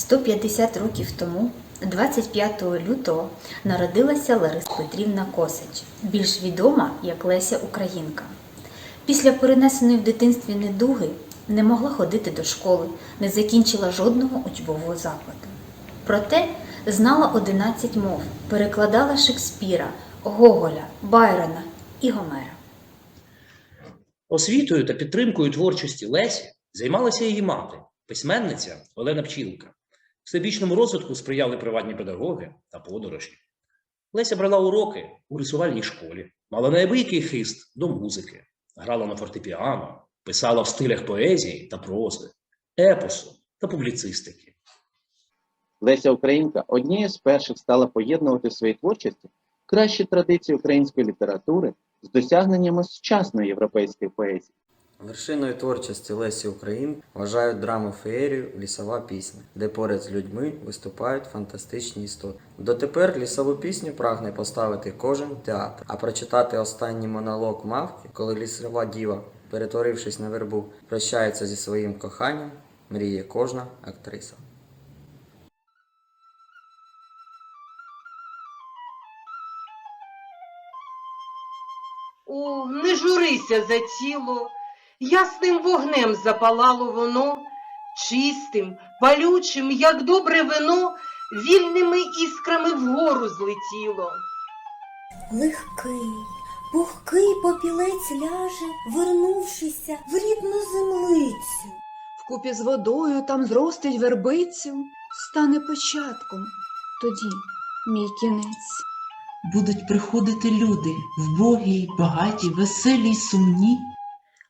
150 років тому, 25 лютого, народилася Лариса Петрівна Косач, більш відома як Леся Українка. Після перенесеної в дитинстві недуги не могла ходити до школи, не закінчила жодного учбового закладу. Проте знала 11 мов, перекладала Шекспіра, Гоголя, Байрона і Гомера. Освітою та підтримкою творчості Лесі займалася її мати, письменниця Олена Пчілка. Всебічному розвитку сприяли приватні педагоги та подорожі. Леся брала уроки у рисувальній школі, мала неабиякий хист до музики, грала на фортепіано, писала в стилях поезії та прози, епосу та публіцистики. Леся Українка однією з перших стала поєднувати в своїй творчості кращі традиції української літератури з досягненнями сучасної європейської поезії. Вершиною творчості Лесі Україн вважають драму феєрію Лісова пісня, де поряд з людьми виступають фантастичні істоти. Дотепер лісову пісню прагне поставити кожен театр, а прочитати останній монолог мавки, коли лісова діва, перетворившись на вербу, прощається зі своїм коханням, мріє кожна актриса. О, не журися за тіло, ясним вогнем запалало воно, чистим, палючим, як добре вино, вільними іскрами вгору злетіло. Легкий, пухкий попілець ляже, вернувшися в рідну землицю. Вкупі з водою там зростить вербицю, стане початком, тоді мій кінець. Будуть приходити люди, вбогі, багаті, веселі й сумні.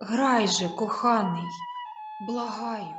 Грай же, коханий, благаю.